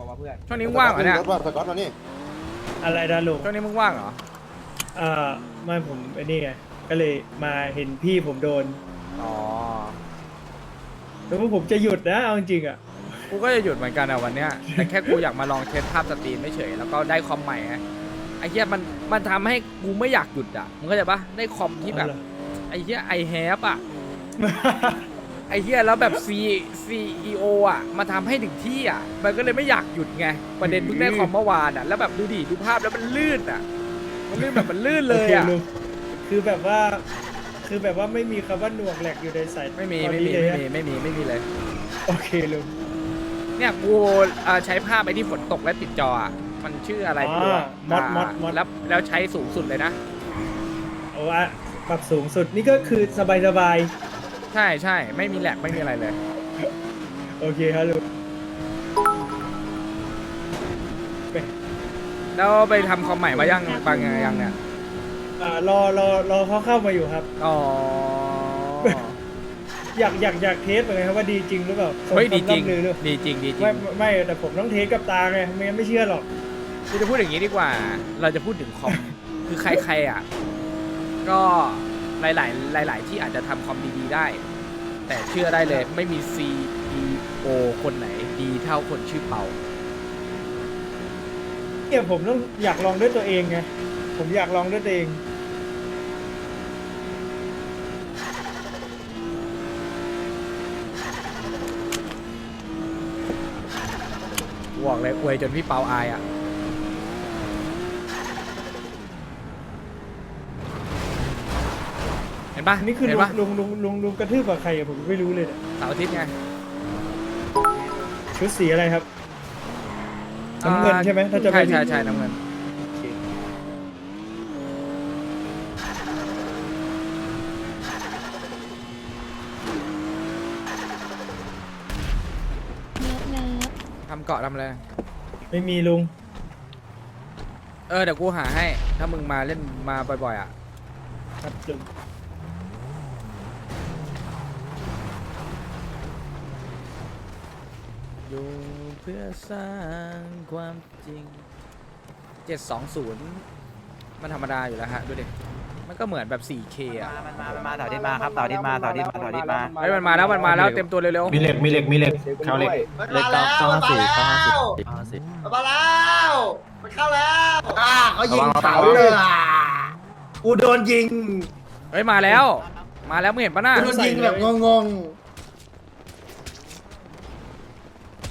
บอกว่าเพื่อนช่วงนี้มึงว่างเหรอเนี่ย รถว่าสก๊อตมานี่อะไรนะลุงช่วงนี้มึงว่างเหรอ เอ่อไม่ผมไอ้นี่ไง ก็เลยมาเห็นพี่ผมโดน อ๋อ แล้วพวกผมจะหยุดนะ เอาจริงๆอะ กูก็จะหยุดเหมือนกันอะวันเนี้ย แต่แค่กูอยากมาลองเทสภาพสตรีมไม่เฉยแล้วก็ได้คอมใหม่ไงไอ้เหี้ยมันมันทำให้กูไม่อยากหยุดอะมึงเข้าใจปะได้คอมที่แบบอ๋อเหรอไอ้เหี้ยไอแฮปอะ ไอ้เหี้ยแล้วแบบ C CEO อะมาทำให้ถึงที่อะ มันก็เลยไม่อยากหยุดไง ประเด็นเพิ่งได้คอมเมื่อวานอะ แล้วแบบดูดิดูภาพแล้วมันลื่นอะ มันลื่นแบบมันลื่นเลยอะ โคลุงคือแบบว่า คือแบบว่าไม่มีคำว่าหน่วงแหลกอยู่ในสายไม่มีตอนไม่นี้มีเลยไม่อะมีไม่มีไม่มีเลย โอเคลุงเนี่ยกูเอ่อใช้ภาพไอ้ที่ฝนตกและติดจออะมันชื่ออะไรไม่รู้อะมอดมอดมอดแล้วแล้วใช้สูงสุดเลยนะ เอาว่าปรับสูงสุดนี่ก็คือสบายสบาย ใช่ใช่ไม่มีแหลกไม่มีอะไรเลยๆโอเคครับลุงแล้วไปทำคอมใหม่มายังบางยังเนี่ยอ่ารอรอรอเขาเข้ามาอยู่ครับ อ๋อ อยากอยากอยากเทสเหมือนกันครับว่าดีจริงหรือเปล่าเฮ้ยดีจริง สมคำล่ำลือหรือดีจริงดีจริไม่งไม่ไม่แต่ผมต้องเทสกับตาไงไม่งั้นไม่เชื่อหรอก คือจะพูดอย่างนี้ดีกว่า เราจะพูดถึงคอม คือใครๆอะ ก็ หลาย ๆ หลาย ๆ ที่อาจจะทำคอมดีๆได้ แต่เชื่อได้เลยไม่มี CEO คนไหนดีเท่าคนชื่อเปาเนี่ยผมต้องอยากลองด้วยตัวเองไง ผมอยากลองด้วยตัวเอง บอกเลยอวยจนพี่เปาอายอะ ห็นปะอันนี้คือเห็ลุนงปะลุงลุงลุงลุงกระทืบกับใครอะผมไม่รู้เลยเนี่ยเสาร์อาทิตย์ไงชุดสีอะไรครับ น้ำเงินใช่ไหมถ้าจะไม่ใช่ผิด ใช่ใช่น้ำเงินเนิบเนิบทำเกาะทำอะไรไม่มีลุงเออเดี๋ยวกูหาให้ ถ้ามึงมาเล่นมาบ่อยๆอะ ครับลุง อยู่เพื่อสร้างความจริง 720 มันธรรมดาอยู่แล้วฮะ ดูดิ มันก็เหมือนแบบ 4K อะมันมามันมาเสาร์อาทิตย์มาครับเสาร์อาทิตย์มาเสาร์อาทิตย์มาเสาร์อาทิตย์มาเฮ้ยมันมาแล้วมันมาแล้วเต็มตัวเร็วมีเหล็ก มีเหล็ก มีเหล็กเข้าเหล็กเลขเก้าเก้าห้าสี่เก้าห้าสี่มาแล้วมันเข้าแล้วอ่าเขายิงระวังเสาเลยอะกูโดนยิงๆ เฮ้ย มาแล้ว มาแล้วมึงเห็นปะน่ะ กูโดนยิงแบบงง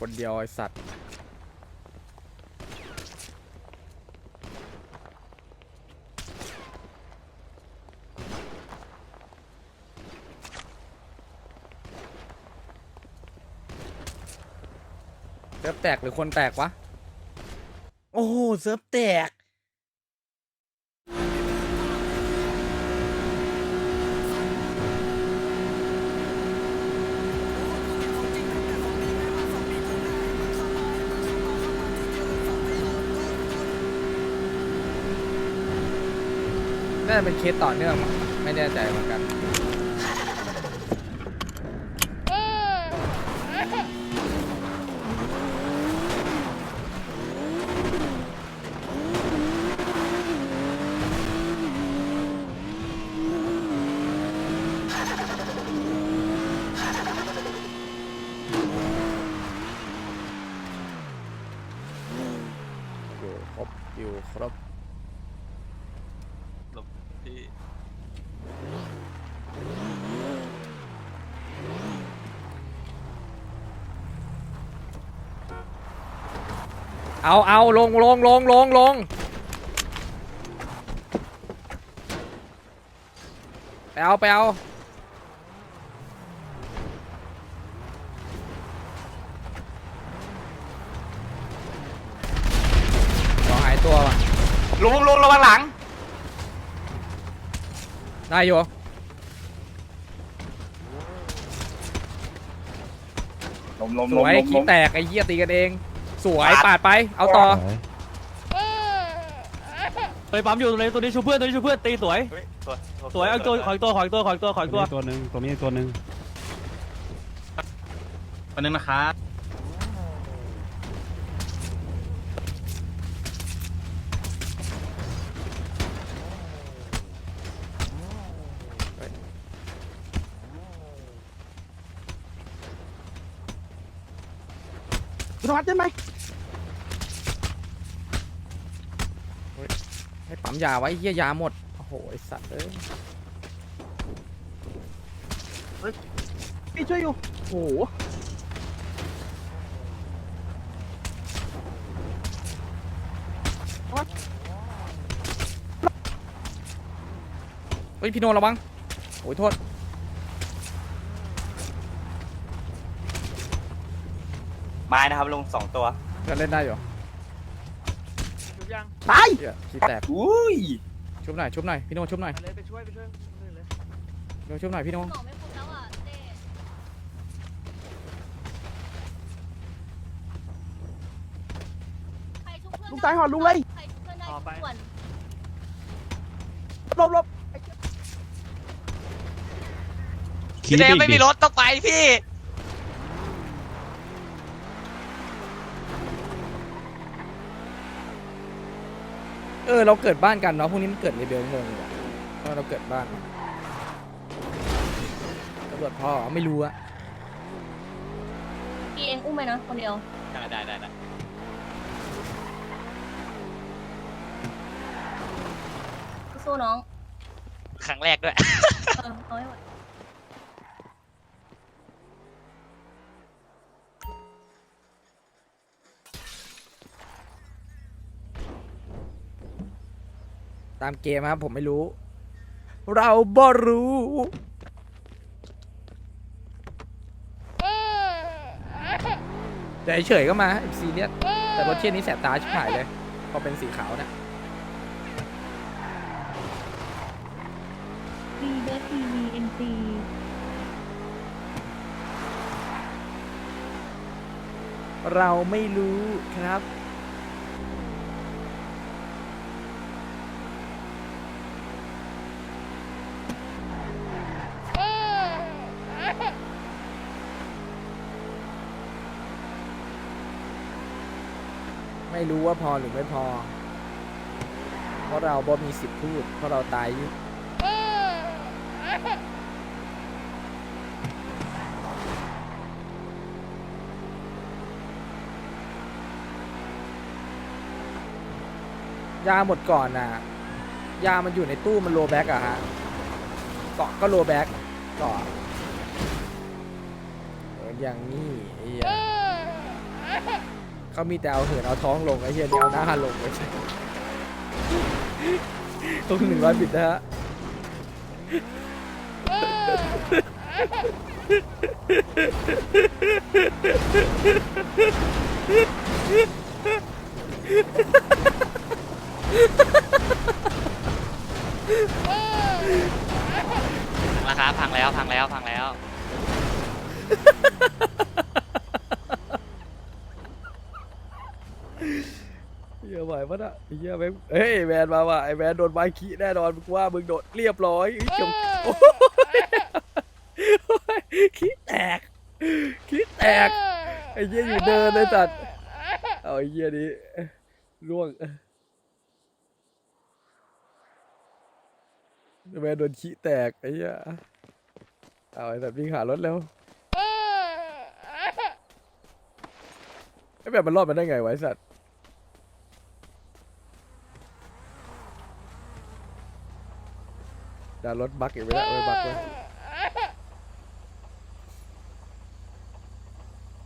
คนเดียวไอสัตว์เซิร์ฟแตกหรือคนแตกวะ โอ้โหเซิร์ฟแตก จะเป็นเคสต่อเนื่องมั้งไม่แน่ใจเหมือนกัน เอาเอาลงลงลงลงลงไปเอาไปเอาขอหายตัวว่ะลุงลุงระวังหลัง ได้อยู่ลมลมสลมวยลมขี้แตกไอ้เหี้ยตีกันเอง สวยปาดไป เอาต่อไปปั๊มอยู่ตรงนี้ตัวนี้ชูเพื่อนตัวนี้ชูเพื่อนตีสวย เฮ้ยสวยเอาตัวขออีกตัวขออีกตัวขออีกตัวขออีกตัวตัวหนึ่งตัวนี้ตัวหนึ่งตัวนึงนะครับ ธวัฒน์ได้ไหมให้ปั๊ม ยาไว้เหี้ยยาหมด โอ้โหไอสัตว์เอ้ยพี่ช่วยอยู่โอ้โหเฮ้ยพี่โนระวังโอ้ยโทษ ไม้นะครับลุงสองตัว ก็เล่นได้อยู่ ตายเหี้ยขี้แตกอุ้ยชุบหน่อยชุบหน่อยพี่โนชุบหน่อยเลยไปช่วยไปช่วยพี่โนชุบหน่อยพี่โนหนอไม่ครบแล้วอะเต้ใครชุบเพื่อนลุงตายหอดลุงเลย ใครชุบเพื่อนได้ส่วนลบลบพี่เดไม่มีรถต้องไปพี่ ออเราเกิดบ้านกันเนาะพวกนี้มันเกิดในเบลงงว่ะว่าเราเกิดบ้านตำรวจพ่อไม่รู้อะพี่เองอุ้มไปนะคนเดียว ได้ได้ได้ได้สู้ๆน้อง ครั้งแรกด้วย เออเอาให้ไหวตามเกมครับผมไม่รู้ เราบ่รู้ แต่เฉยๆก็มาซีเรียสแต่รถเช่นนี้แสบตาชิบหายเลย พอเป็นสีขาวเนี่ยดีเบสทีวีเอ็นซีเราไม่รู้ครับ ไม่รู้ว่าพอหรือไม่พอ เพราะเราบ่มีสิทธิ์พูด เพราะเราตายอยู่ยาหมดก่อนน่ะยามันอยู่ในตู้มันโลแบ็กอะฮะเกาะก็โลแบ็กเกาะอออย่างนี้ไอ้ เหี้ยเขามีแต่เอาเหินเอาท้องลงไอ้เหี้ยนี่เอาหน้าลงไม่ใช่ตรงหนึ่งร้อยบิตนะฮะราคาพังแล้วพังแล้วพังแล้ว เหี้ยไหวปะน่ะไอ้เหี้ยแม่งเฮ้ยแมนมาว่ะไอ้แมนโดนไม้ขี้แน่นอนมึงว่ามึงโดดเรียบร้อยไอ้เจมโอ้ยขี้แตกขี้แตก ไอ้เหี้ยอยู่เดินเลยสัตว์เอาไอ้เหี้ยนี้ร่วงแมนโดนขี้แตกไอ้เหี้ยเอาไอ้สัตว์วิ่งหารถแล้วไอ้แบบมันรอดมาได้ไงวะไอ้สัตว์ ดารถบักอีกไม่ได้ไม่บักเลย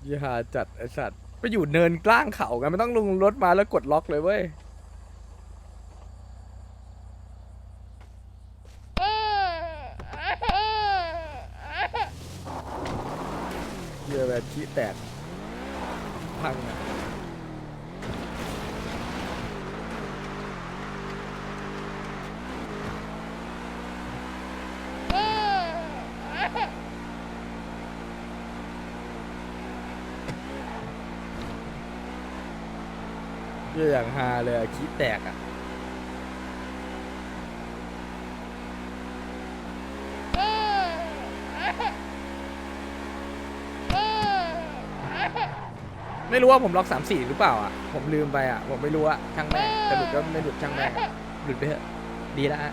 ยี่หาจัดไอสัตว์ไปอยู่เนินกล้างเขากันไม่ต้องลงรถมาแล้วกดล็อกเลยเว้ยเยอะแบบชี้แตก ไม่รู้ว่าผมล็อกสามสี่หรือเปล่าอะ ผมลืมไปอะ ผมไม่รู้อะช่างแม่งจะหลุดก็ไม่หลุดช่างแม่งอะหลุดไปเถอะ ดีแล้วฮะ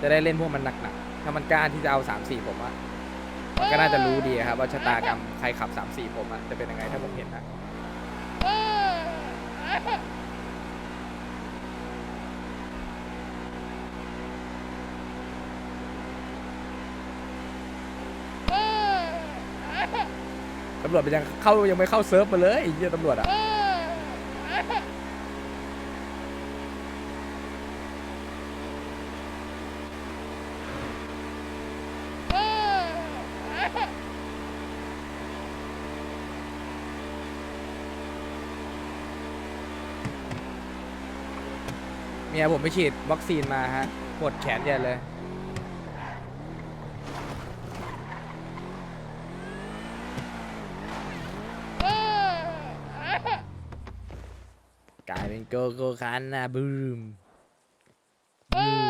จะได้เล่นพวกมันหนักๆ ถ้ามันกล้าที่จะเอาสามสี่ผมอะ มันก็น่าจะรู้ดีครับว่าชะตากรรมใครขับสามสี่ผมอะจะเป็นยังไงถ้าผมเห็นนะำรวจมันยังเข้ายังไม่เข้าเซิร์ฟมาเลยไอ้เหี้ยตำรวจอะเมียผมไปฉีดวัคซีนมาฮะปวดแขนใหญ่เลย กลายเป็นโกโก้คันนะบูมบูม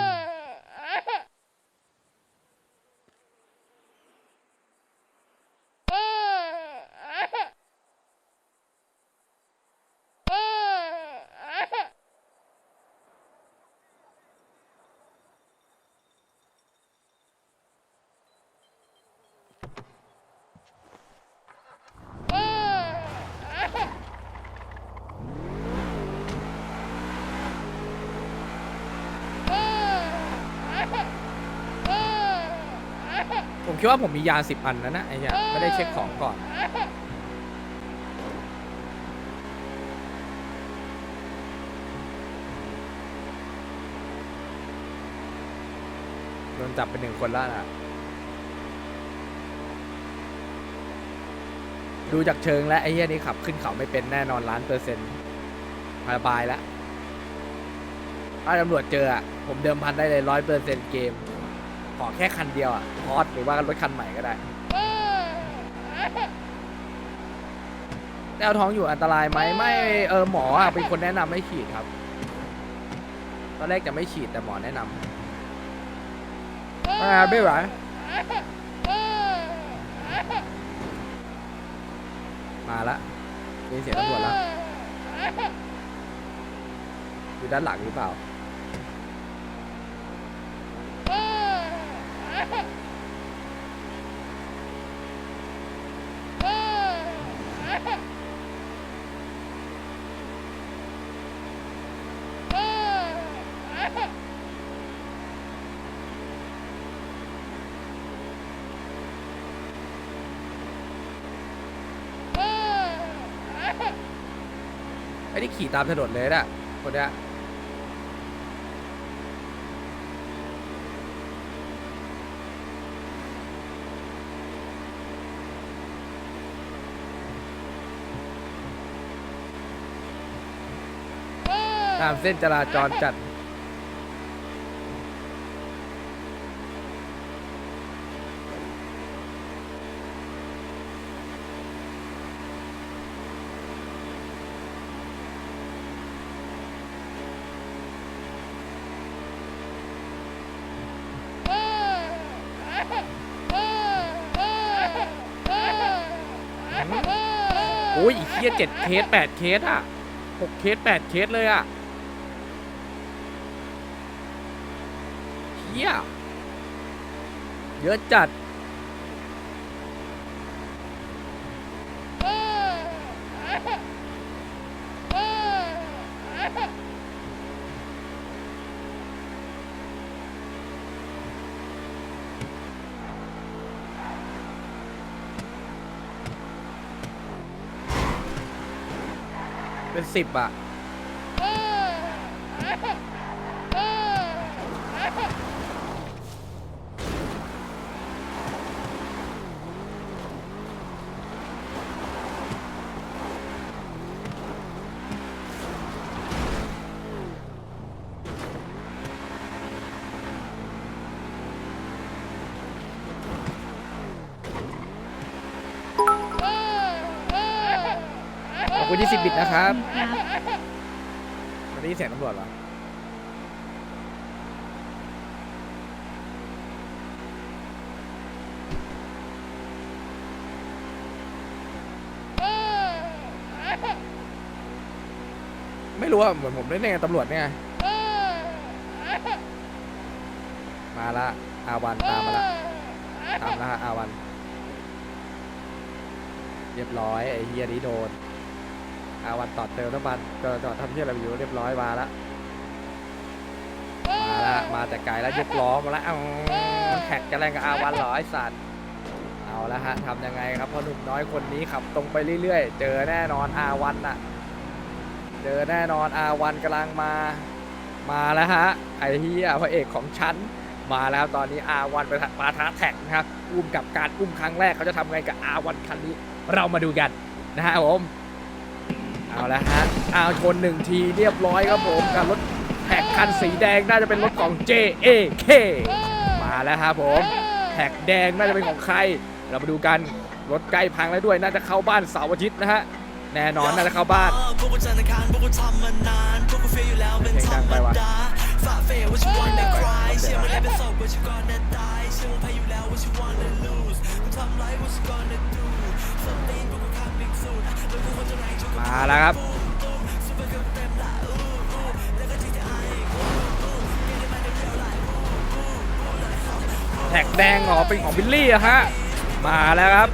ผม คิดว่าผมมียาสิบอันแล้วนะไอ้เนี่ยไม่ได้เช็คของก่อน โดนจับไปหนึ่งคนแล้วนะดูจากเชิงแล้วไอ้เหี้ยนี่ขับขึ้นเขาไม่เป็นแน่นอนล้านเปอร์เซ็นต์สบายแล้วถ้าตำรวจเจออะผมเดิมพันได้เลยร้อยเปอร์เซ็นต์เกมข อแค่คันเดียวอะพอดหรือว่ารถคันใหม่ก็ได้ แต้วท้องอยู่อันตรายไหมไม่เออหมออะเป็นคนแนะนำให้ฉีดครับ ตอนแรกจะไม่ฉีดแต่หมอแนะนำอ่าไม่ไหวมาละมีเสียงตำรวจแล้วอยู่ด้านหลังหรือเปล่า ไอ้นี่ ขี่ตามถนนเลยน่ะคนเนี้ยตามเส้นจราจรจัด อ้ยอีกเคียเจ็ดเคสแปดเคสอะหกเคสแปดเคสเลยอะเฮียเยอะจัด เป็นสิบอะ ที่สิบบิตนะครับครับวันนี้เสียงตำรวจเหรอ ไม่รู้อะเหมือนผมได้เนี่ยตำรวจเนี่ยมาละอาวันตามมาละตามละอาวัน เรียบร้อยไอ้เฮียนี้โดน อาวันต่อเติมน้ำมันจอดจอดทำเฮียอะไรอยู่เรียบร้อยมาละมาละมาแต่ไกลแล้วยกล้อมาละเอาแท็กกันแรงกับอาวันเหรอไอ้สัตว์เอาละฮะทำยังไงครับเพราะหนุ่มน้อยคนนี้ขับตรงไปเรื่อยๆ เจอแน่นอนอาวันน่ะ เจอแน่นอนอาวันกำลังมา มาแล้วฮะไอ้เฮียพระเอกของฉันมาแล้วตอนนี้อาวันไปปาท้าแท็กนะครับอุ้มกับการอุ้มครั้งแรกเขาจะทำไงกับอาวันคันนี้ เรามาดูกันนะฮะผม เอาละฮะเอาชนหนึ่งทีเรียบร้อยครับผมกับรถแท็กคันสีแดงน่าจะเป็นรถของ JAK มาแล้วครับผมแท็กแดงน่าจะเป็นของใคร เรามาดูกันรถใกล้พังแล้วด้วยน่าจะเข้าบ้านเสาร์อาทิตย์นะฮะแน่นอนน่าจะเข้าบ้านเพลงดังไปวะ มาแล้วครับแท็กแดงหรอเป็นของบิลลี่อะฮะมาแล้วครับ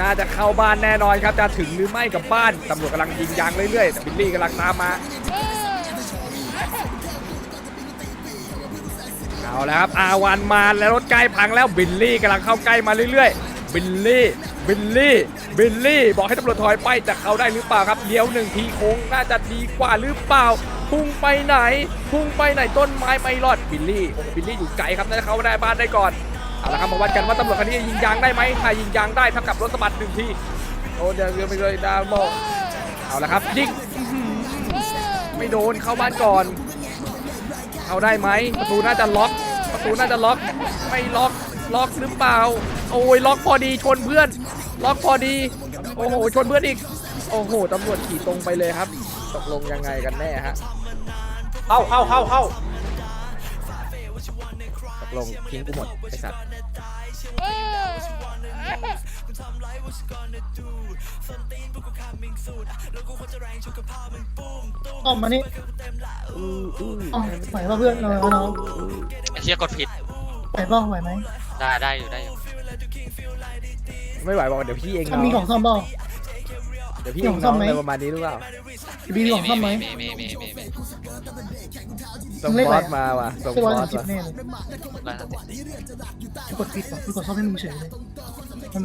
น่าจะเข้าบ้านแน่นอนครับจะถึงหรือไม่กับบ้านตำรวจกำลังยิงยางเรื่อยๆแต่บิลลี่กำลังตามมาเอาแล้วครับอาวันมาแล้วรถใกล้พังแล้วบิลลี่กำลังเข้าใกล้มาเรื่อยๆบิลลี่ บิลลี่ บิลลี่ บอกให้ตำรวจถอยไปจะเขาได้หรือเปล่าครับเลี้ยวหนึ่งทีโค้งน่าจะดีกว่าหรือเปล่า พุ่งไปไหน พุ่งไปไหนต้นไม้ไม่รอด บิลลี่ โอ้บิลลี่อยู่ไกลครับน่าจะเข้าได้บ้านได้ก่อน เอาละครับมาวัดกันว่าตำรวจคันนี้ยิงยางได้ไหมถ้ายิงยางได้เท่ากับรถสะบัดหนึ่งที โอ้เดี๋ยวเรือไปเลยดาวโมเอาละครับยิงไม่โดนเข้าบ้านก่อนเข้าได้ไหมประตูน่าจะล็อก ประตูน่าจะล็อก ไม่ล็อก ล็อกหรือเปล่า โอ้ยล็อกพอดีชนเพื่อน ล็อกพอดี โอ้โหชนเพื่อนอีก โอ้โหตำรวจขี่ตรงไปเลยครับ ตกลงยังไงกันแน่ฮะ เข้าเข้าเข้าเข้าตกลงทิ้งกูหมดไอสัตว์ออกมานี่อ๋อไหวป่ะเพื่อนเราน้อง ไอ้เชี่ยกดผิด ไหวป่ะไหวไหมได้ได้อยู่ได้อยู่ไม่ไหวบอกเดี๋ยวพี่เองถ้ามีของซ่อมบ้างเดี๋ยวพี่เองมีของซ่น้ออมงไหม อะไรประมาณนี้หรือเปล่ามีของซ่อมไหมมีมีมีมีมีส่งเลขบอะไรอสมาว่ะส่งใช่บร้ออยสสามสิบว่ะแน่เลยร้อยสามสิบกูกดผิดว่ะกูกดซ่อมให้มึงเฉยเลย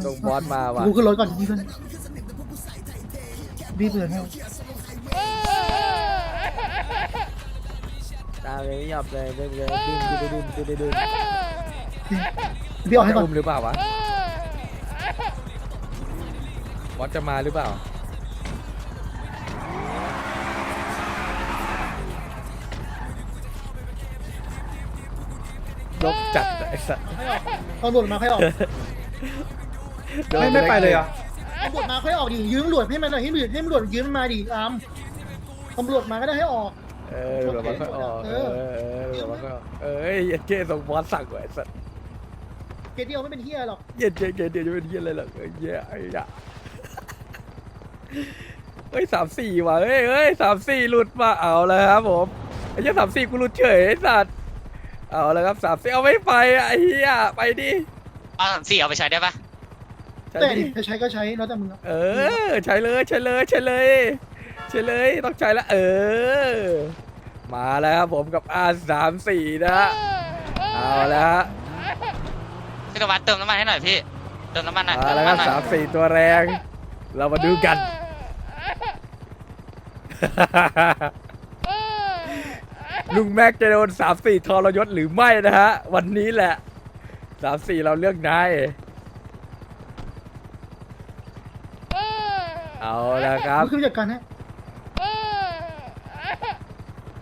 ส่งบอสมาว่ะกูขึ้นรถก่อนพี่เพื่อนพี่เพื่อนให้ตามเลยไม่ยอมเลยเดินเลยดึงดึงดึงดึงดึง ดึงพี่ออกให้ก่อน จะมหรือเปล่าวะบอสจะมาหรือเปล่า ลบจัดไอ้สัสตำรวจมาค่อยออกไม่ไม่ไปเลยเหรอะตำรวจมาค่อยออกดิยืมตำรวจให้มันหน่อยให้ตำรวจให้ตำรวจยืมมันมาดิอามตำรวจมาก็ได้ให้ออก เออเดี๋ยวมันค่อยออกเออเออเดี๋ยวมันค่อยออกเอ้ยเย็นเก้ส่งบอสสั่งไว้ไอ้สัส เกตเดียวไม่เป็นเฮียหรอกเย็นเก้เกเดี๋ยวจะเป็นเหี้ยอะไรหรอกเอ้ยเหี้ยไอ้ยะเฮ้ยสามสี่ว่ะเฮ้ยเฮ้ยสามสี่หลุดมาเอาเลยครับผมไอ้เหี้ยสามสี่กูหลุดเฉยไอ้สัสเอาเลยครับสามสี่เอาไม่ไปอะไอ้เหี้ยไปดิเอาสามสี่เอาไปใช้ได้ปะใช่แต่ดิจะใช้ก็ใช้แล้วแต่มึงอะเออใช่เลยใช่เลยใช่เลยใช่เลยต้องใช้แล้วเออ มาแล้วครับผมกับ R สามสี่นะฮะเอาแล้วฮะ พี่ตะวันเติมน้ำมันให้หน่อยพี่ เติมน้ำมันหน่อยมาเติมแล้วน้ำคมันหน่อยรับสามสี่ตัวแรง เรามาดูกัน ลุงแม็กจะโดนสามสี่ทรยศหรือไม่นะฮะ วันนี้แหละสามสี่เราเลือกนายเอาละครับมึงขึ้นจัดการให้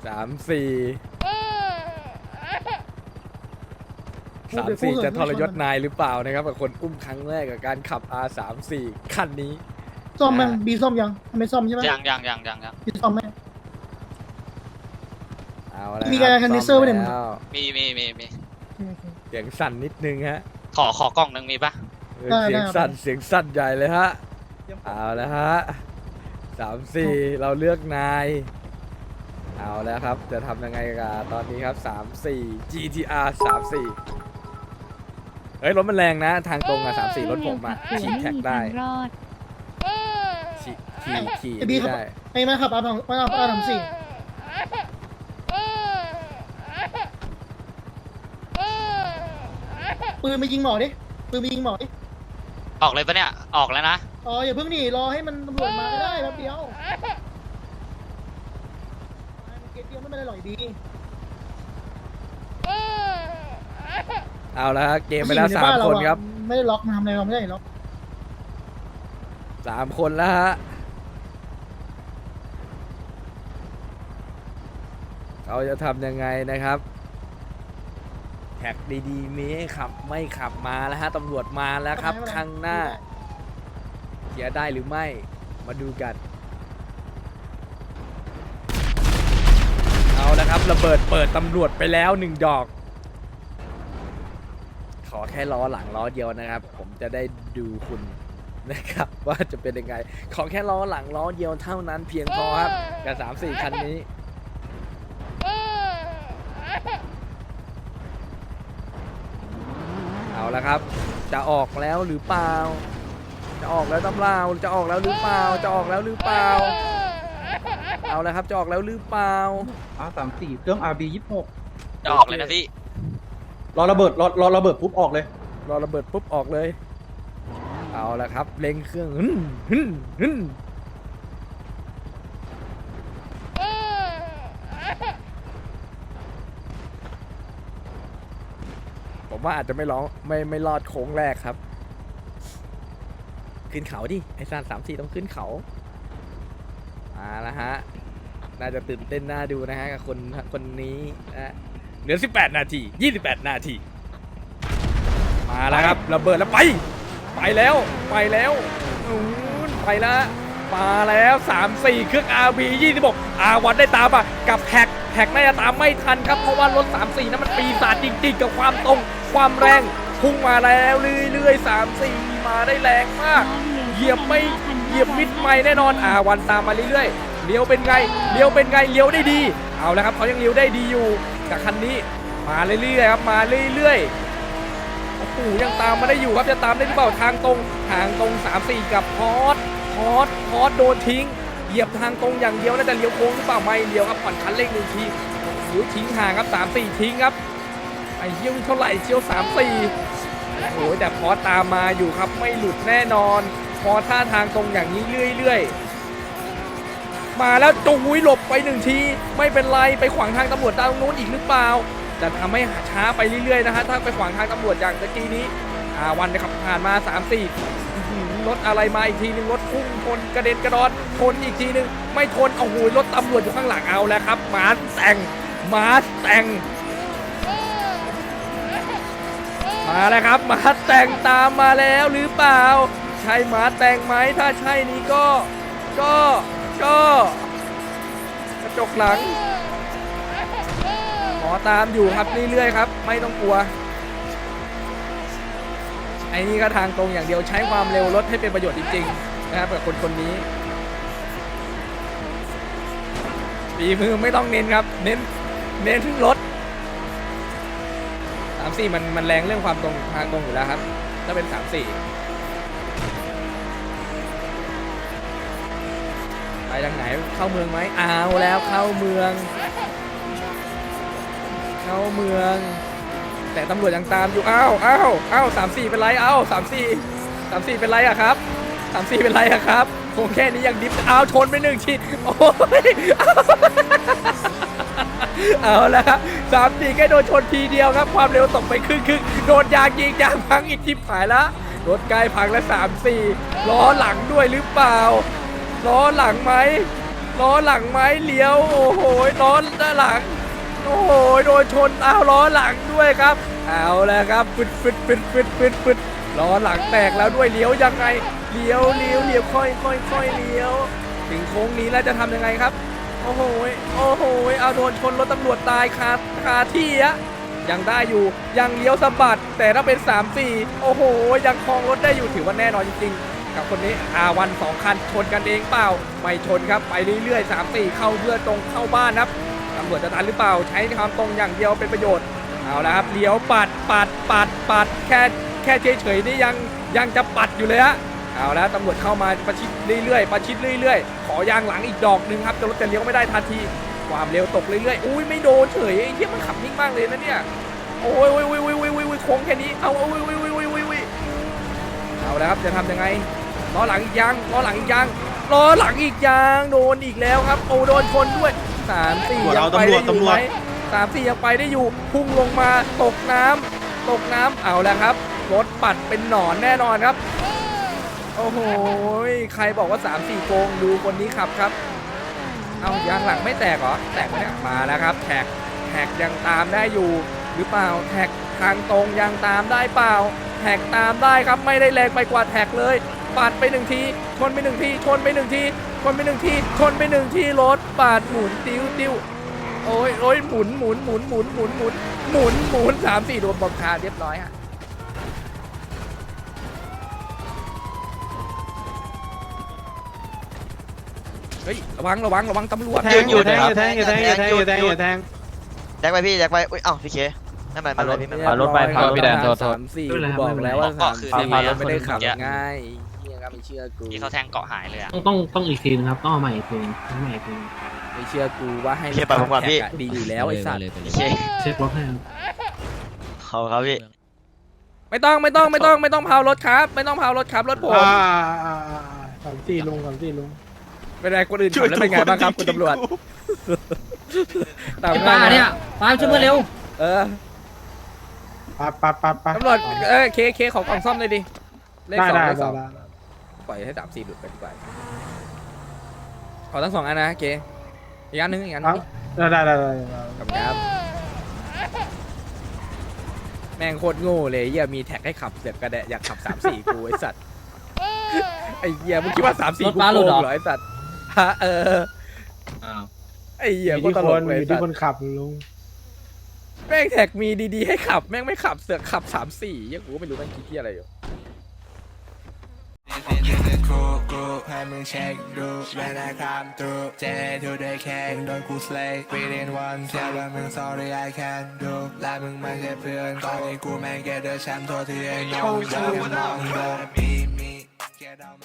สามสี่ สามสี่จะทรยศนายหรือเปล่านะครับกับคนอุ้มครั้งแรกกับการขับ R สามสี่คันนี้ ซ่อมยังบีซ่อมยังไม่ซ่อมใช่ไหมยังยังยังยังยังบีซ่อมไหม เอาละมีการบคันดิเซอร์ไว้เนี่ย ซ่มแล้วมีมีมีมีเสียงสั่นนิดนึงฮะขอขอกล่องหนึ่งมีปะเออเสียงสั่นเสียงสั่นใหญ่เลยฮะเอาแล้วฮะสามสี่เราเลือกนาย เอาแล้วครับ จะทำยังไงกันตอนนี้ครับสามสี่ GTR สามสี่ เฮ้ยรถมันแรงนะ ทางตรงอะสามสี่รถผมอะขี่แท็กได้รอดขี่ขี่ขี่ไอ้บีนี่ขับ ได้ไอ้มาขับอาร์ทมาขับอาร์ทำสี่ปืนไปยิงหมอดิปืนไปยิงหมอดิออกเลยปะเนี่ย ออกแล้วนะ อ๋ออย่าเพิ่งหนีรอให้มันตำรวจมาก็ได้แป๊บเดียวเกตเดียวไม่เป็นไรหรอกไอ้บี เอาแล้วฮะเกมไปแล้วผู้หญิงสามใเคนครับอะไม่ได้ล็อกมาทำอะไรเราไม่ได้ล็อกสามคนแล้วฮะเขาจะทำยังไงนะครับ แท็กดีๆมีให้ขับไม่ขับมาแล้วฮะตำรวจมาแล้วครับข้างหน้าเคลียร์ได้หรือไม่มาดูกัน เอาแล้วครับระเบิดเปิดตำรวจไปแล้วหนึ่งดอกขอ แค่ล้อหลังล้อเดียวนะครับ ผมจะได้ดูคุณนะครับ ว่าจะเป็นยังไง ขอแค่ล้อหลังล้อเดียวเท่านั้นเพียงพอครับกับสามสี่คันนี้ เอาละครับ จะออกแล้วหรือเปล่า จะออกแล้วตำราวจะออกแล้วหรือเปล่า จะออกแล้วหรือเปล่า เอาละครับจะออกแล้วหรือเปล่าอาสามสี่เครื่อง RB ยี่สิบหกจะออกเลยนะพี่ รอระเบิดรอรอระเบิดปุ๊บออกเลย รอระเบิดปุ๊บออกเลย เอาละครับเล็งเครื่องหึ่นหึ่นหึ่นผมว่าอาจจะไม่ร้องไม่ไม่รอดโค้งแรกครับ ขึ้นเขาดิ ไอซานสามสี่ต้องขึ้นเขามาแล้วฮะ น่าจะตื่นเต้นน่าดูนะฮะกับคนคนนี้นะ เหลือ 18 นาที 28 นาที มาแล้วครับระเบิดแล้วไป ไปแล้วไปแล้วนู้นไปแล้วมาแล้ว 3 4 เครื่อง RV 26อาวันได้ตามอะกับแฮกแฮกน่าจะตามไม่ทันครับ เพราะว่ารถ 3 4 นั้นมันปีศาจจริงๆ กับความตรงความแรงพุ่งมาแล้วเรื่อยๆ 3 4 มาได้แรงมาก เหยียบไม่เหยียบมิดไม่แน่นอนอาวันตามมาเรื่อยๆเลี้ยวเป็นไงเลี้ยวเป็นไงเลี้ยวได้ดี เอาแล้วครับเขายังเลี้ยวได้ดีอยู่ กับคันนี้มาเรื่อยๆครับมาเรื่อยๆโอ้โหยังตามมาได้อยู่ครับจะตามได้หรือเปล่าทางตรงทางตรง 3 4 กับพอสพอสพอสโดนทิ้ง เหยียบทางตรงอย่างเดียวน่าจะเลี้ยวโค้งหรือเปล่าไม่เลี้ยวครับผ่อนคันเร่งหนึ่งทีหรือทิ้งห่างครับ3 4ทิ้งครับไอ้เชี่ยวเท่าไหร่เชี่ยว3 4โอ้โหแต่พอสตามมาอยู่ครับไม่หลุดแน่นอน พอท่าทางตรงอย่างนี้เรื่อย ๆ มาแล้วจุยหลบไปหนึ่งที ไม่เป็นไรไปขวางทางตำรวจด้านนู้นอีกหรือเปล่า จะทำให้ช้าไปเรื่อยๆนะฮะถ้าไปขวางทางตำรวจอย่างตะกี้นี้อาวันนะครับผ่านมา3 4รถอะไรมาอีกทีหนึงรถพุ่งชนกระเด็นกระดอนชนอีกทีหนึงไม่ทนโอ้โหรถตำรวจอยู่ข้างหลังเอาแล้วครับมาแต่งมาแต่งมาแล้วครับมาแต่งตามมาแล้วหรือเปล่า ใช่มาแต่งไหมถ้าใช่นี้ก็ก็ ก็กระจกหลังหมอตามอยู่ครับเรื่อยๆครับ ไม่ต้องกลัว ไอ้นี่ก็ทางตรงอย่างเดียวใช้ความเร็วรถให้เป็นประโยชน์จริงๆนะครับกับคนคนนี้ฝีมือไม่ต้องเน้นครับ เน้นเน้นรถสามสี่มันมันแรงเรื่องความตรงทางตรงอยู่แล้วครับ ถ้าเป็นสามสี่ ทางไหนเข้าเมืองไหมเอาแล้วเข้าเมือง เข้าเมือง แต่ตำรวจยังตามอยู่อ้าวอ้าวอ้าวสามสี่เป็นไรอ้าวสามสี่สามสี่เป็นไรอะครับสามสี่เป็นไรอะครับโคงแค่นี้ยังดิฟอ้าวชนไปหนึ่งทีโอ้ยเอาละครับสามสี่แค่โดนชนทีเดียวครับ ความเร็วตกไปครึ่งครึ่งโดนยางยิงยางพังอีกทิพหายละรถใกล้พังแล้วสามสี่ล้อหลังด้วยหรือเปล่า ล้อหลังไหมล้อหลังไหมเลี้ยว โอ้โหล้อด้านหลัง โอ้โหโดนชนอ้าวล้อหลังด้วยครับ เอาแล้วครับฟึดฟึดฟึดฟึดฟึดฟึดล้อหลังแตกแล้วด้วยเลี้ยวยังไงเลี้ยวเลี้ยวเลี้ยวค่อยค่อยค่อยเลี้ยว ถึงโค้งนี้แล้วจะทำยังไงครับ โอ้โหโอ้โหเอาโดนชนรถตำรวจตายคาคาที่อะยังได้อยู่ยังเลี้ยวสะบัดแต่ถ้าเป็น 3 4 โอ้โห ยังคลองรถได้อยู่ถือว่าแน่นอนจริงๆ กับคนนี้อาวันสองคันชนกันเองเปล่า ไม่ชนครับ ไปเรื่อยๆ3 4เข้าเพื่อตรงเข้าบ้านครับตำรวจจะทันหรือเปล่า ใช้ความตรงอย่างเดียวเป็นประโยชน์ เอาละครับเลี้ยวปัดปัดปัดปัดแค่แค่เฉยๆนี่ยังยังจะปัดอยู่เลยฮะเอาล้วตำรวจเข้ามาประชิดเรื่อยๆประชิดเรื่อยๆ ขอยางหลังอีกดอกหนึ่งครับจะรถจะเลี้ยวไม่ได้ทันทีความเร็วตกเรื่อยๆ อุ้ยไม่โดนเฉยไอ้เหี้ยมันขับนิ่งมากเลยนะเนี่ย โอ้ยโอ้ยโอ้ยโอ้ยโอ้ยโอ้ยโค้งแค่นี้ เอาโอ้ยโอ้ยโอ้ยโอ้ยโอ้ยโอ้ยเอาแล้วครับจะทำยังไง ล้อหลังอีกยางล้อหลังอีกยางล้อหลังอีกยางโดนอีกแล้วครับโอ้โดนชนด้วยสามสี่ยังไปได้อยู่ไหมสามสี่ยังไปได้อยู่พุ่งลงมาตกน้ำตกน้ำเอาแล้วครับรถปัดเป็นหนอนแน่นอนครับ โอ้โหใครบอกว่า3 4โกงดูคนนี้ขับครับ เอายางหลังไม่แตกเหรอแตกไหมเนี่ยมาแล้วครับแท็กแท็กยังตามได้อยู่หรือเปล่าแท็ก ทางตรงยังตามได้เปล่าแท็กตามได้ครับไม่ได้แรงไปกว่าแท็กเลยปาดไปหนึ่งทีชนไปหนึ่งทีชนไปหนึ่งทีชนไปหนึ่งทีชนไปหนึ่งทีรถปาดหมุนติ้วติ้วโอ้ยโอ้ยหมุนหมุนหมุนหมุนหมุนหมุนหมุนหมุนสามสี่โดนบอมคาเรียบร้อยฮะเฮ้ยระวังระวังระวังตำรวจแทงอยู่แทงอยู่แทงอยู่แทงอยู่แทงอยู่แทงอยู่แทงแจ็คไปพี่แจ็คไปอุ้ยเอ้าพี่เค นั่นมันมันรถพี่ไม่พารถไปพารถพี่แดนโทษโทษ สามสี่กูบอกแล้วว่าเกาะสามคืนสี่ได้ไหมรถไม่ได้ขับเมื่อกี้ง่ายเฮียครับไม่เชื่อกูที่เขาแทงเกาะหายเลยอะต้องต้องต้องอีกทีนึงครับ ต้องเอาใหม่อีกทีนึงเอาใหม่อีกทีนึงไม่เชื่อกูว่าให้พี่เคไปผมก่อนพี่ แท็กอะดีอยู่แล้วไอ้สัตว์พี่เคเช็ครถให้ครับเขาครับพี่ ไม่ต้องไม่ต้องไม่ต้องไม่ต้องเผารถครับ ไม่ต้องเผารถครับรถผมสามสี่ลุงสามสี่ลุง เป็นไรคนอื่นขับแล้วเป็นไงบ้างครับคุณตำรวจตามป้าเนี่ยป้าช่วยเพื่อนเร็ว เออ ปั๊บปั๊บปั๊บปั๊บตำรวจเออเคเคขอกล่องซ่อมเลยดิเลขได้สองได้เลขสได้องได้ปล่อยให้สามสี่หลุดไปดีกว่าขอทั้งสองอันนะเคอีกอันหนึงอีกอันหนึงได้ได้ได้ได้ได้กับครับแม่งโคตรโง่เลยเหี้ยมีแท็กให้ขับเสือกกระแดะอยากขับสามสี่กูไอสัตว์ไอ้เหี้ยมึงคิดว่าสามสี่กูโกงเหรอไอสัตว์ฮะเออไอ้เหี้ยอยู่โคตที่รตคลนกเลยอยู่สัที่ตคว์นขับลุง แม่งแท็กมีดีๆให้ขับ แม่งไม่ขับเสือกขับสามสี่เหี้ยกูไม่รู้แม่งคิดที่อะไรอยู่ให้มึงเช็คดูเวลาคำตรูเจทูได้แข่งโดนกูสเลย์ within one แค่ว่ามึง sorry I can do และมึงไม่ใช่เพื่อนตอนนี้กูแม่ง get the champ โทษที่ไอ้น้องเดินมองโดนมีมี get out